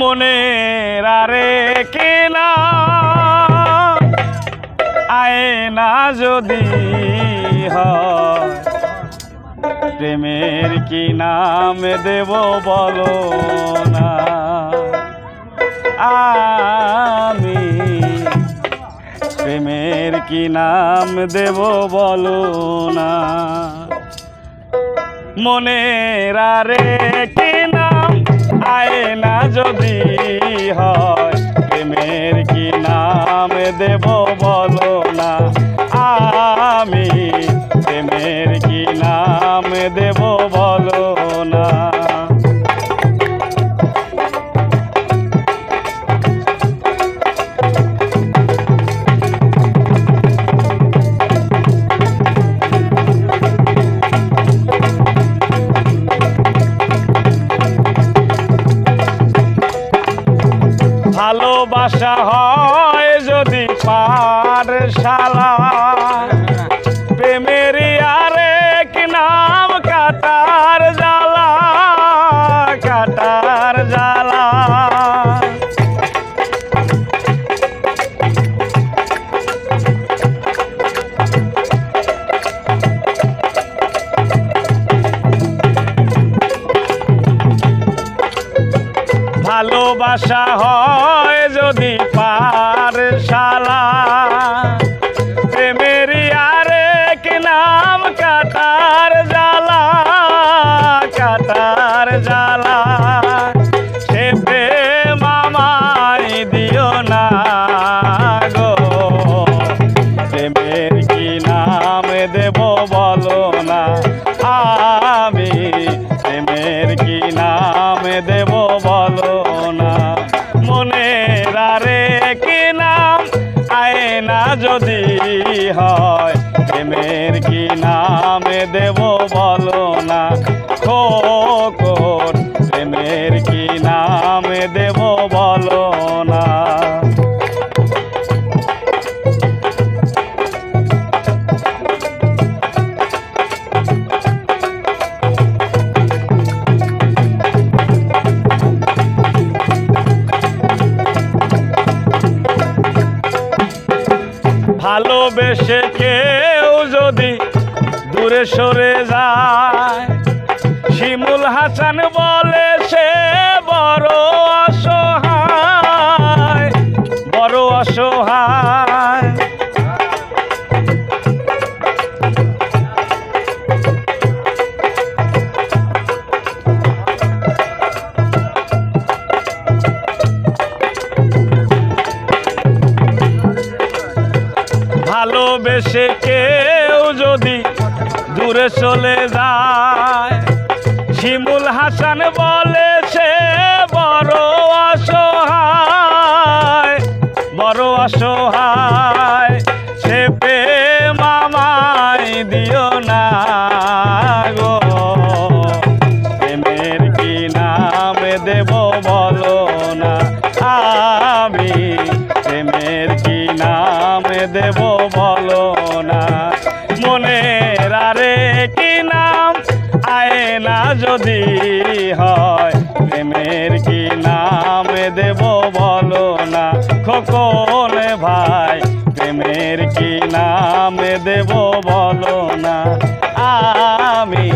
মনের আরে কেনা? আয়না যদি প্রেমের কি নাম দেব বলো না? আমি প্রেমের কি নাম দেব বলো না? মনের আরে কি নাম আয়না যদি হয় প্রেমের কি নাম দেব বলো? ভালোবাসা হয় যদি পাঠশালা প্রেমের ভালোবাসা হয় যদি পারশালা প্রেমের কি নাম? কাটার জালা কাটার জালা সে প্রেম আমায় দিও না গো। প্রেমের কি নাম দেব বলো না। আমি প্রেমের কি নাম দেব যদি হয় প্রেমের কি নামে দেব বলো না? খোকর প্রেমের কি নামে দেব ভালোবেসে কেউ যদি দূরে সরে যায়। শিমুল হাসান বলে ভালোবেসে কেউ যদি দূরে চলে যায়। শিমুল হাসান বলে সে বড় অসহায় বড় অসহায়। সে প্রেম আমায় দিও না গো। প্রেমের কি নাম দেব বলো না আমি। প্রেমের কি নাম দেব হয়। প্রেমের কি নাম দেব বলো না, খোকন ভাই। প্রেমের কি নাম দেব বলো না, আমি